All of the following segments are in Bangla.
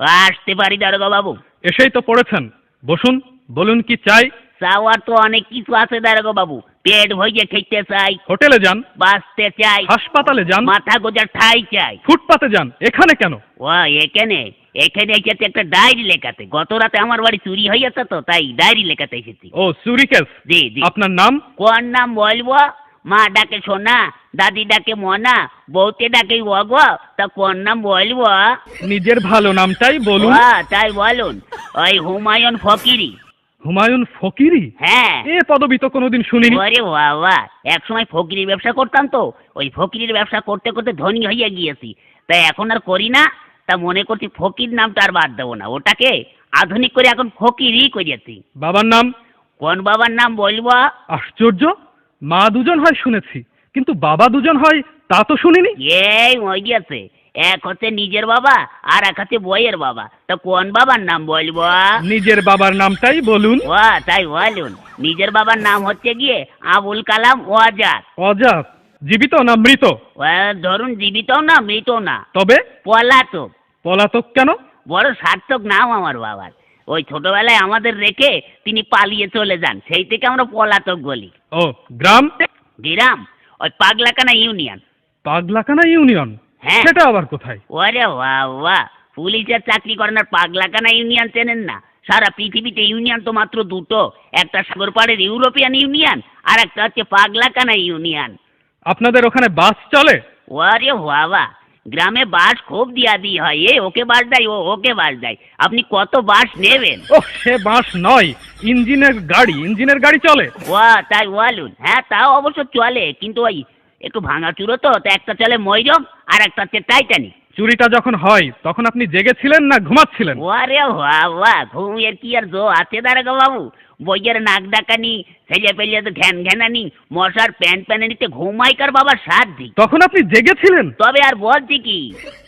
আসতে পারি দারোগা বাবু এসেই তো পড়েছেন। বসুন বলুন কি চাই? চাওয়ার তো অনেক কিছু আছে দারোগা বাবু পেট ভরিয়ে খেতে চাই। হোটেলে যান। বাঁচতে চাই। হাসপাতালে যান। মাথা গোজার ঠাই চাই। ফুটপাতে যান। এখানে কেন? ও এখানে? এখানে এসেছে একটা ডায়েরি লেখাতে। গত রাতে আমার বাড়ি চুরি হয়েছে তো তাই ডায়েরি লেখাতে এসেছি। ও সুরিকেস জি জি। আপনার নাম? কোন নাম বলব? মা ডাকে সোনা দাদি ডাকে মনা বউতে ডাকে অগ তা কোন নাম বলব? নিজের ভালো নামটাই বলুন। ও, তাই বলুন। ওই হুমায়ুন ফকিরি। হুমায়ুন ফকিরি? হ্যাঁ। এ পদবি তো কোনোদিন শুনিনি। ওরে বাবা এক সময় ফকিরির ব্যবসা করতাম তো। ওই ফকিরির ব্যবসা করতে করতে ধনী হয়ে গিয়েছি। তাই এখন আর করি না তা মনে করছি ফকির নামটা আর বাদ দেবো না। ওটাকে আধুনিক করে এখন ফকিরই করিয়েছি। বাবার নাম? কোন বাবার নাম বলব? আশ্চর্য! মা দুজন হয় শুনেছি কিন্তু বাবা দুজন হয় তা তো শুনিনি। এই হয়ে গেছে। এক হচ্ছে নিজের বাবা আর এক হচ্ছে বইয়ের বাবা। তা কোন বাবার নাম বলব? নিজের বাবার নামটাই বলুন। ও তাই বলুন। নিজের বাবার নাম হচ্ছে গিয়ে আবুল কালাম ওয়াজাদ। অজাত জীবিত না মৃত? ও, ধরুন জীবিত না মৃত না। তবে? পলাতক। পলাতক কেন? বড় সার্থক নাম আমার বাবার। ওই ছোটবেলায় আমাদের রেখে তিনি পালিয়ে চলে যান। সেই থেকে আমরা পলাতক বলি। ও গ্রাম? গ্রাম ওই পাগলাকানা ইউনিয়ন। পাগলাকানা ইউনিয়ন? হ্যাঁ। সেটা আবার কোথায়? ওরে বা বাবা পুলিশের চাকরি করেন আর পাগলাকানা ইউনিয়ন চেনেন না? সারা পৃথিবীতে ইউনিয়ন তো মাত্র দুটো। একটা সাগর পাড়ের ইউরোপিয়ান ইউনিয়ন আর একটা হচ্ছে পাগলাকানা ইউনিয়ন। আপনাদের ওখানে বাস চলে? ওরে বাবা গ্রামে বাস খুব দিয়া দি হয়। এ ওকে বাস দেয় ও ওকে বাস দেয়। আপনি কত বাস নেবেন? ও সে বাস নয় ইঞ্জিনের গাড়ি। ইঞ্জিনের গাড়ি চলে? ওয়া তাই ওয়ালুন হ্যাঁ তাও অবশ্য চলে কিন্তু ওই একটু ভাঙাচুরো তো তো একটা চলে ময়রম আর একটা হচ্ছে টাইটানিক। চুরিটা যখন হয় তখন আপনি জেগেছিলেন না ঘুমাচ্ছিলেন? ওরে বাবা ঘুমের কি আর জো আছে দাঁড়াগো বাবু? বইয়ের নাক ডাকানি ছেলে পেলে তো ঘ্যান ঘ্যানানি মশার প্যান প্যানানিতে ঘুমাইকার বাবা সাধ্যি তখন আপনি জেগেছিলেন? তবে আর বলছি কি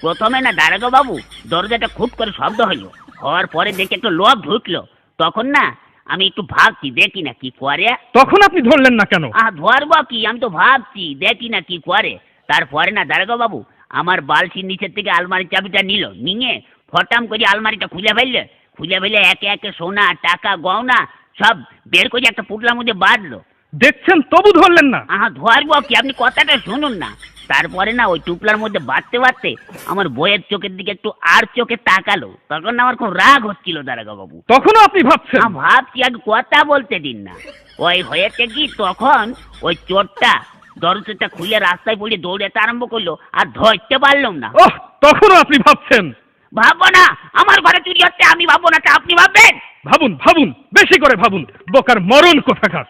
প্রথমে না দাঁড়াগো বাবু দরজাটা খুব করে শব্দ হইল। হওয়ার পরে দেখে একটু লোক ঢুকলো। তখন না আমি একটু ভাবছি দেখি না কি করে। তখন আপনি ধরলেন না কেন? ধরবো কি? আমি তো ভাবছি দেখি না কি করে। তারপরে না দাঁড়াগো বাবু আমার বালসির নিচের থেকে আলমারির চাবিটা নিল নিয়ে ফটাম করে আলমারিটা খুলে ফেললে খুলে ফেলে একে একে সোনা টাকা গয়না সব বের করে একটা পুটলার মধ্যে বাঁধলো। দেখছেন তবু ধরলেন না। আহা ধরবো কি? আপনি কথাটা শুনুন না। তারপরে না ওই টুপলার মধ্যে বাঁধতে বাঁধতে আমার বইয়ের চোখের দিকে একটু আর চোখে তাকালো। তখন না আমার খুব রাগ হচ্ছিল দাঁড়াগো বাবু। তখনও আপনি ভাবছেন? ভাবছি আগে কথা বলতে দিন না। ওই হয়েছে কি? তখন ওই চোরটা দরজাটা খুলে রাস্তায় পড়ে দৌড়াতে আরম্ভ করল আর ধরতে পারলাম না। ওহ তখনও আপনি ভাবছেন? ভাববো না আমার ঘরে চুরি হচ্ছে আমি ভাববো না তা আপনি ভাববেন? ভাবুন ভাবুন বেশি করে ভাবুন বোকার মরণ কোথাকার?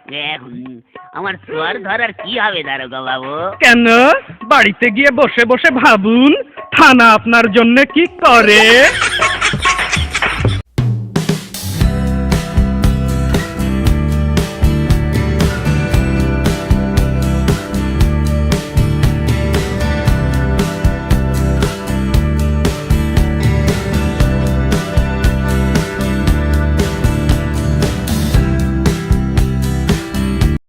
আমার সোয়ার ধরার কি হবে দারোগা বাবু? কেন? বাড়িতে গিয়ে বসে বসে ভাবুন থানা আপনার জন্য কি করে?